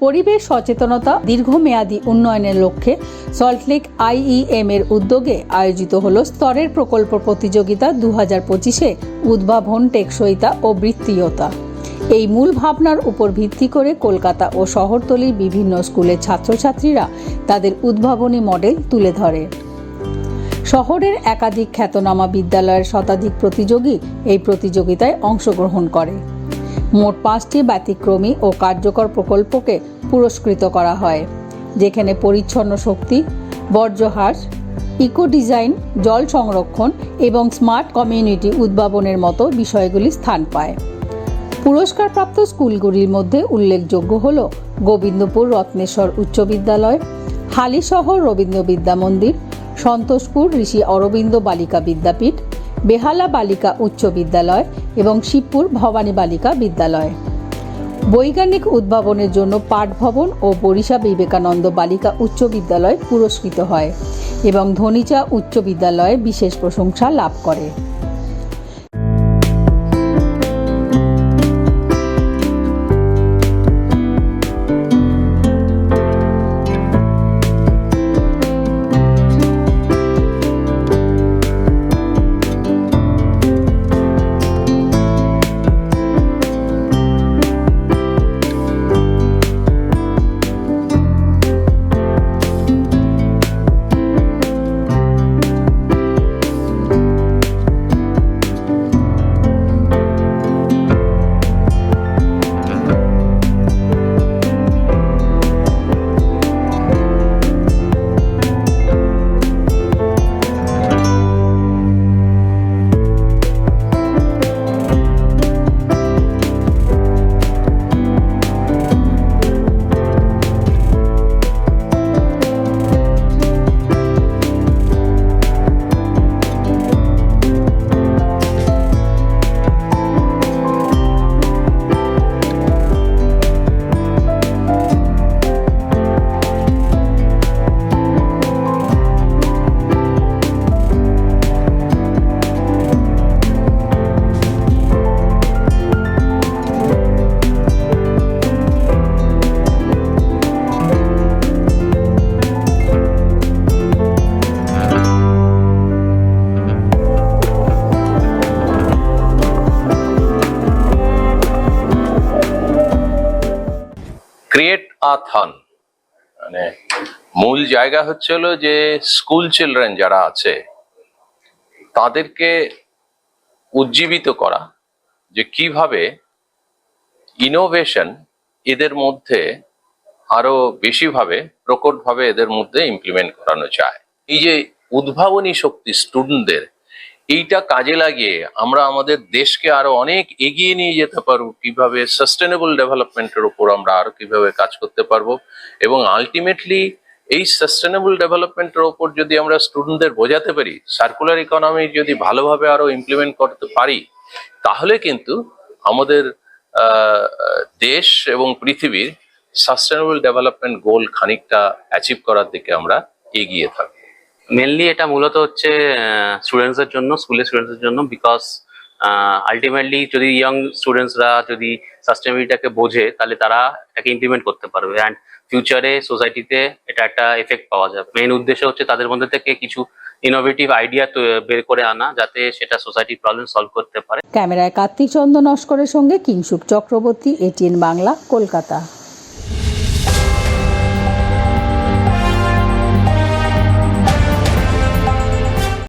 পরিবেশ সচেতনতা দীর্ঘমেয়াদী উন্নয়নের লক্ষ্যে সল্টলেক আইইএম এর উদ্যোগে আয়োজিত হল স্তরের প্রকল্প প্রতিযোগিতা দু হাজার পঁচিশে উদ্ভাবন, টেকসইতা ও বৃত্তীয়তা। এই মূল ভাবনার উপর ভিত্তি করে কলকাতা ও শহরতলির বিভিন্ন স্কুলের ছাত্রছাত্রীরা তাদের উদ্ভাবনী মডেল তুলে ধরে। শহরের একাধিক খ্যাতনামা বিদ্যালয়ের শতাধিক প্রতিযোগী এই প্রতিযোগিতায় অংশগ্রহণ করে। মোট পাঁচটি ব্যতিক্রমী ও কার্যকর প্রকল্পকে পুরস্কৃত করা হয়, যেখানে পরিচ্ছন্ন শক্তি, বর্জ্য হ্রাস ইকো ডিজাইন, জল সংরক্ষণ এবং স্মার্ট কমিউনিটি উদ্ভাবনের মতো বিষয়গুলি স্থান পায়। পুরস্কারপ্রাপ্ত স্কুলগুলির মধ্যে উল্লেখযোগ্য হল গোবিন্দপুর রত্নেশ্বর উচ্চ বিদ্যালয়, হালিশহর রবীন্দ্র বিদ্যা মন্দির, সন্তোষপুর ঋষি অরবিন্দ বালিকা বিদ্যাপীঠ বেহালা বালিকা উচ্চ বিদ্যালয় এবং শিবপুর ভবানী বালিকা বিদ্যালয়। বৈজ্ঞানিক উদ্ভাবনের জন্য পাঠভবন ও বরিশা বিবেকানন্দ বালিকা উচ্চ বিদ্যালয় পুরস্কৃত হয় এবং ধনিচা উচ্চ বিদ্যালয়ে বিশেষ প্রশংসা লাভ করে। Createathon. মানে মূল জায়গা হচ্ছে হলো যে স্কুল চিলড্রেন যারা আছে, তাদেরকে উজ্জীবিত করা যে কীভাবে ইনোভেশন এদের মধ্যে আরও বেশিভাবে, প্রকটভাবে এদের মধ্যে ইমপ্লিমেন্ট করানো যায়। এই যে উদ্ভাবনী শক্তি স্টুডেন্টদের এইটা কাজে লাগিয়ে আমরা আমাদের দেশকে আরও অনেক এগিয়ে নিয়ে যেতে পারব, কীভাবে সাস্টেনেবল ডেভেলপমেন্টের উপর আমরা আরও কীভাবে কাজ করতে পারব এবং আলটিমেটলি এই সাস্টেনেবল ডেভেলপমেন্টের ওপর যদি আমরা স্টুডেন্টদের বোঝাতে পারি সার্কুলার ইকোনমি যদি ভালোভাবে আরও ইমপ্লিমেন্ট করতে পারি, তাহলে কিন্তু আমাদের দেশ এবং পৃথিবীর সাস্টেনেবল ডেভেলপমেন্ট গোল খানিকটা অ্যাচিভ করার দিকে আমরা এগিয়ে থাকব। মেনলি এটা মূলত হচ্ছে স্টুডেন্টসদের জন্য স্কুলের স্টুডেন্টসদের জন্য বিকজ আলটিমেটলি যদি ইয়ং স্টুডেন্টসরা যদি সাস্টেনেবিলিটাকে বোঝে, তাহলে তারা এটাকে ইমপ্লিমেন্ট করতে পারবে। অ্যান্ড ফিউচারে সোসাইটিতে এটা একটা এফেক্ট পাওয়া যাবে। মেন উদ্দেশ্য হচ্ছে তাদের মধ্যে থেকে কিছু ইনোভেটিভ আইডিয়া বের করে আনা, যাতে সেটা সোসাইটির প্রবলেম সলভ করতে পারে। ক্যামেরায় কার্তিক চন্দ্র নস্করের সঙ্গে কিংসুক চক্রবর্তী, এটিএন বাংলা, কলকাতা।